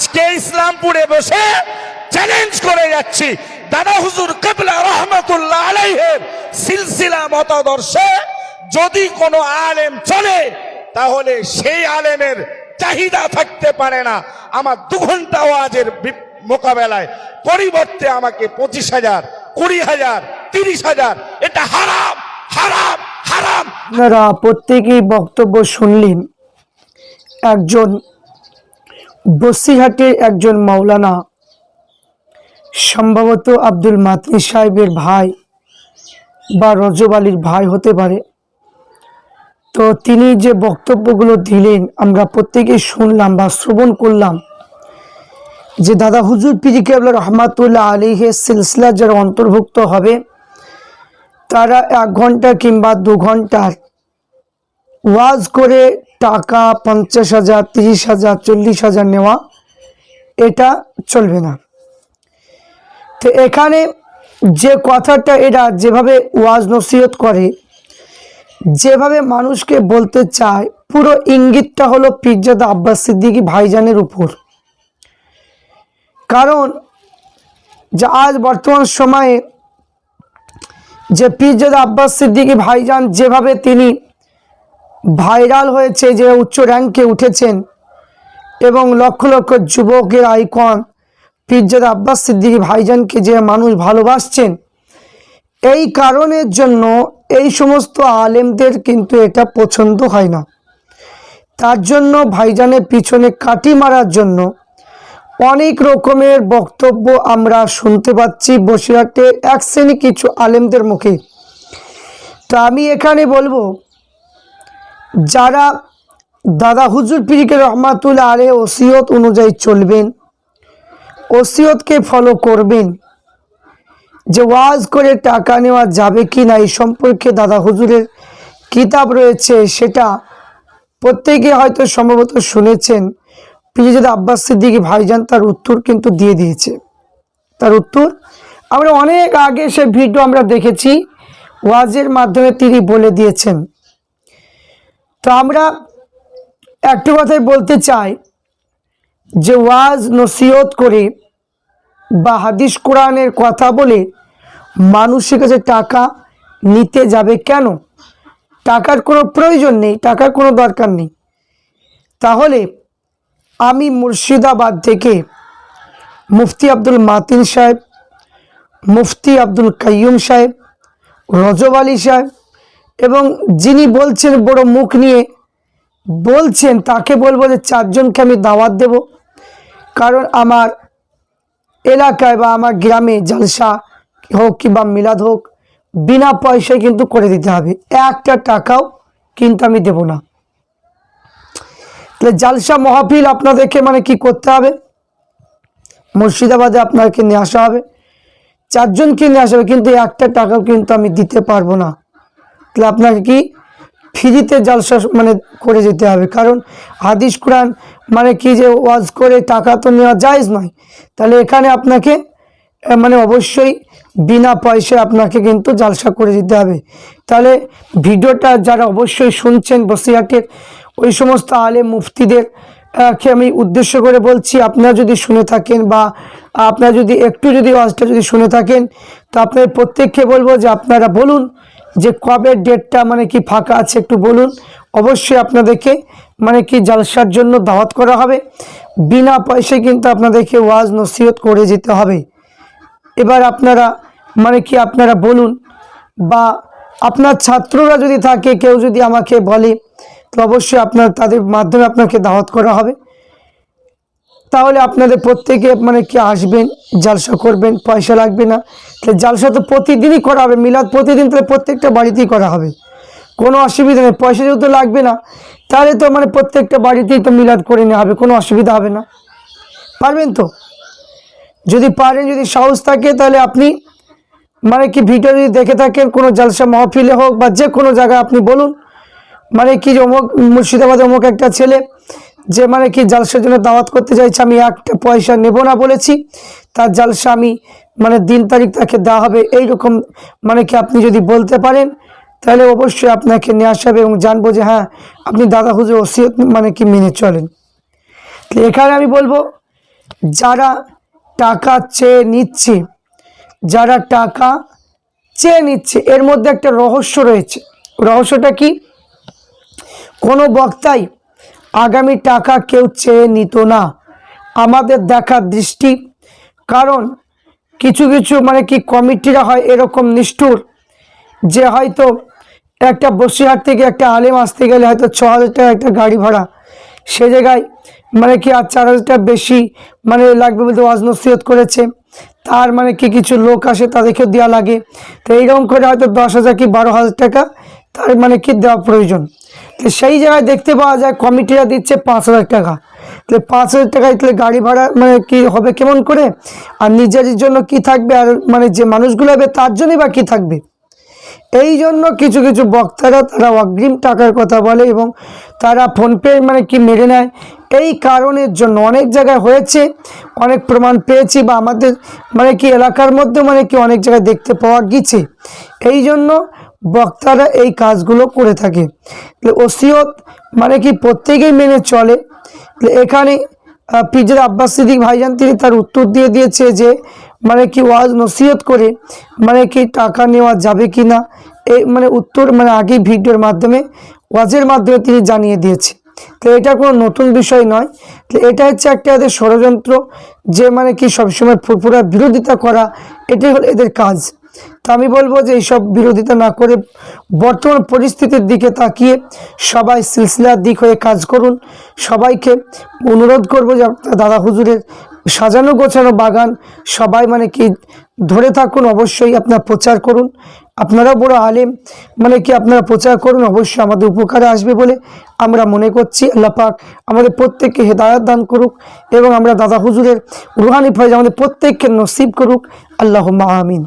আজকে ইসলামপুরে বসে চ্যালেঞ্জ করে যাচ্ছি। দাদা হুজুর কেবলা রহমতুল্লাহ আলাইহের সিলসিলা মতাদর্শে যদি কোনো আলেম চলে, তাহলে সেই আলেমের চাহিদা থাকতে পারে না। আমার দু ঘণ্টা ওয়াজের মোকাবেলায় পরিবর্তে আমাকে পঁচিশ হাজার, কুড়ি হাজার, তিরিশ হাজার, এটা হারাম হারাম হারাম। আপনারা প্রত্যেকেই বক্তব্য শুনলেন। একজন বসিরহাটের একজন মাওলানা, সম্ভবত আব্দুল মাতনি সাহেবের ভাই বা রজব আলীর ভাই হতে পারে। তো তিনি যে বক্তব্যগুলো দিলেন, আমরা প্রত্যেকেই শুনলাম বা শ্রবণ করলাম যে, দাদা হুজুর পিরি কেবলা রহমাতুল্লাহ আলীহের সিলসিলা যারা অন্তর্ভুক্ত হবে, তারা এক ঘণ্টা কিংবা দু ঘণ্টার ওয়াজ করে টাকা পঞ্চাশ হাজার, তিরিশ হাজার, চল্লিশ হাজার নেওয়া, এটা চলবে না। তো এখানে যে কথাটা এরা যেভাবে ওয়াজ নসিহত করে, যেভাবে মানুষকে বলতে চায়, পুরো ইঙ্গিতটা হলো পিরজাদা আব্বাস সিদ্দিকী ভাইজানের উপর। কারণ যে আজ বর্তমান সময়ে যে পীরজাদা আব্বাস সিদ্দিকী ভাইজান যেভাবে তিনি ভাইরাল হয়েছে যে উচ্চ র্যাঙ্কে উঠেছেন এবং লক্ষ লক্ষ যুবকের আইকন পীরজাদা আব্বাস সিদ্দিকী ভাইজানকে যে মানুষ ভালোবাসছেন, এই কারণের জন্য এই সমস্ত আলেমদের কিন্তু এটা পছন্দ হয় না। তার জন্য ভাইজানের পিছনে কাটি মারার জন্য অনেক রকমের বক্তব্য আমরা শুনতে পাচ্ছি বসিরহাটে, এক শ্রেণি কিছু আলেমদের মুখে। তা আমি এখানে বলব যারা দাদা হুজুর পিরিকে রহমাতুল্লাহ আলে ওসিয়ত অনুযায়ী চলবেন, ওসিয়তকে ফলো করবেন, যে ওয়াজ করে টাকা নেওয়া যাবে কি না, এই সম্পর্কে দাদা হুজুরের কিতাব রয়েছে, সেটা প্রত্যেকে হয়তো সম্ভবত শুনেছেন। পিরিজাদ আব্বাস সিদ্দিকী ভাইজান তার উত্তর কিন্তু দিয়ে দিয়েছে। তার উত্তর? আমরা অনেক আগে সে ভিডিও আমরা দেখেছি, ওয়াজের মাধ্যমে তিনি বলে দিয়েছেন তো আমরা একটু কথাই বলতে চাই যে ওয়াজ নসিহত করে বা হাদিস কোরআনের কথা বলে মানুষের কাছে টাকা নিতে যাবে কেন? টাকার কোনো প্রয়োজন নেই, টাকার কোনো দরকার নেই। তাহলে আমি মুর্শিদাবাদ থেকে মুফতি আব্দুল মাতিন সাহেব, মুফতি আব্দুল কাইয়ুম সাহেব, রজব আলী সাহেব এবং যিনি বলছেন বড় মুখ নিয়ে, বলছেন, তাকে বলব যে চারজনকে আমি দাওয়াত দেব। কারণ আমার এলাকায় বা আমার গ্রামে জালসা হোক কিংবা মিলাদ হোক, বিনা পয়সায় কিন্তু করে দিতে হবে। একটা টাকাও কিন্তু আমি দেব না। তাহলে জালসা মহাফিল আপনাদেরকে মানে কি করতে হবে? মুর্শিদাবাদে আপনাকে নিয়ে আসা হবে। চারজনকে নিয়ে আসা হবে, কিন্তু একটা টাকাও কিন্তু আমি দিতে পারব না। তাহলে আপনাকে কি ফ্রিতে জালসা মানে করে যেতে হবে? কারণ হাদিস কোরআন মানে কি যে ওয়াজ করে টাকা তো নেওয়া জায়জ নয়। তাহলে এখানে আপনাকে মানে অবশ্যই বিনা পয়সায় আপনাকে কিন্তু জালসা করে দিতে হবে। তাহলে ভিডিওটা যারা অবশ্যই শুনছেন বসিরহাটের ওই সমস্ত আলে মুফতিদের কে আমি উদ্দেশ্য করে বলছি, আপনারা যদি শুনে থাকেন বা আপনারা যদি একটু যদি ওয়াজটা যদি শুনে থাকেন, তো আপনাদের প্রত্যেককে বলব যে আপনারা বলুন যে কবে ডেটটা মানে কি ফাঁকা আছে একটু বলুন। অবশ্যই আপনাদেরকে মানে কি জালসার জন্য দাওয়াত করা হবে। বিনা পয়সায় কিন্তু আপনাদেরকে ওয়াজ নসিহত করে যেতে হবে। এবার আপনারা মানে কি আপনারা বলুন বা আপনার ছাত্ররা যদি থাকে, কেউ যদি আমাকে বলে, তো অবশ্যই আপনার তাদের মাধ্যমে আপনাকে দাওয়াত করা হবে। তাহলে আপনাদের প্রত্যেকে মানে কি আসবেন, জালসা করবেন, পয়সা লাগবে না। তাহলে জালসা তো প্রতিদিনই করা হবে, মিলাদ প্রতিদিন তাহলে প্রত্যেকটা বাড়িতেই করা হবে। কোনো অসুবিধা নেই, পয়সা যেহেতু লাগবে না, তাহলে তো মানে প্রত্যেকটা বাড়িতেই তো মিলাদ করে নেওয়া হবে, কোনো অসুবিধা হবে না। পারবেন তো? যদি পারেন, যদি সাহস থাকে, তাহলে আপনি মানে কি ভিডিও যদি দেখে থাকেন, কোনো জালসা মহফিলে হোক বা যে কোনো জায়গায় আপনি বলুন। মানে কি অমুক মুর্শিদাবাদে অমুক একটা ছেলে যে মানে কি জালসার জন্য দাওয়াত করতে চাইছে, আমি একটা পয়সা নেব না বলেছি। তার জালসা আমি মানে দিন তারিখ তাকে দেওয়া হবে, এইরকম মানে কি আপনি যদি বলতে পারেন, তাহলে অবশ্যই আপনাকে নিয়ে আসা হবে এবং জানব যে হ্যাঁ আপনি দাদা হুজুর ওসিয়ত মানে কি মেনে চলেন। এখানে আমি বলব, যারা টাকা চেয়ে নিচ্ছে, যারা টাকা চেয়ে নিচ্ছে, এর মধ্যে একটা রহস্য রয়েছে। রহস্যটা কি? কোনো বক্তাই আগামী টাকা কেউ চেয়ে নিত না। আমাদের দেখার দৃষ্টি, কারণ কিছু কিছু মানে কি কমিটিরা হয় এরকম নিষ্ঠুর, যে হয়তো একটা বসিরহাট থেকে একটা আলেম আসতে গেলে হয়তো ছ হাজার টাকা একটা গাড়ি ভাড়া। সে জায়গায় মানে কি আর চার হাজার টাকা বেশি মানে লাগবে বলতে ওয়াজ নসিহত করেছে। তার মানে কি কিছু লোক আসে তাদেরকেও দেওয়া লাগে। তো এইরকম করে হয়তো দশ হাজার কি বারো হাজার টাকা তার মানে কি দেওয়া প্রয়োজন। তো সেই জায়গায় দেখতে পাওয়া যায় কমিটিরা দিচ্ছে পাঁচ হাজার টাকা। তাহলে পাঁচ হাজার টাকায় তাহলে গাড়ি ভাড়া মানে কি হবে কেমন করে? আর নিজের জন্য কি থাকবে? আর মানে যে মানুষগুলো হবে তার জন্যই বা কি থাকবে? এই জন্য কিছু কিছু বক্তারা তারা অগ্রিম টাকার কথা বলে এবং তারা ফোনপে মানে কি মেরে নেয়। এই কারণের জন্য অনেক জায়গায় হয়েছে, অনেক প্রমাণ পেয়েছি বা আমাদের মানে কি এলাকার মধ্যে মানে কি অনেক জায়গায় দেখতে পাওয়া গেছে এই জন্য বক্তারা এই কাজগুলো করে থাকে। ওসিয়ত মানে কি প্রত্যেকেই মেনে চলে। এখানে পিজের আব্বাস সিদ্দিক ভাইজান তিনি তার উত্তর দিয়ে দিয়েছে যে মানে কি ওয়াজ নসিহত করে মানে কি টাকা নেওয়া যাবে কি না এই মানে উত্তর মানে আগে ভিডিওর মাধ্যমে, ওয়াজের মাধ্যমে তিনি জানিয়ে দিয়েছে। তো এটা কোনো নতুন বিষয় নয়। তো এটা হচ্ছে একটা এদের ষড়যন্ত্র যে মানে কি সবসময় ফুরফুরা বিরোধিতা করা, এটাই হলো এদের কাজ। আমি বলব যে এইসব বিরোধিতা না করে বর্তমান পরিস্থিতির দিকে তাকিয়ে সবাই সিলসিলার দিক হয়ে কাজ করুন। সবাইকে অনুরোধ করব যে দাদা হুজুরের সাজানো গোছানো বাগান সবাই মানে কি ধরে থাকুন, অবশ্যই আপনার প্রচার করুন। আপনারা বড় আলেম মানে কি আপনারা প্রচার করুন, অবশ্যই আমাদের উপকারে আসবে বলে আমরা মনে করছি। আল্লাহ পাক আমাদের প্রত্যেককে হেদায়ত দান করুক এবং আমরা দাদা হুজুরের রুহানি ফয়েজ আমাদের প্রত্যেককে নসিব করুক। আল্লাহ আমিন।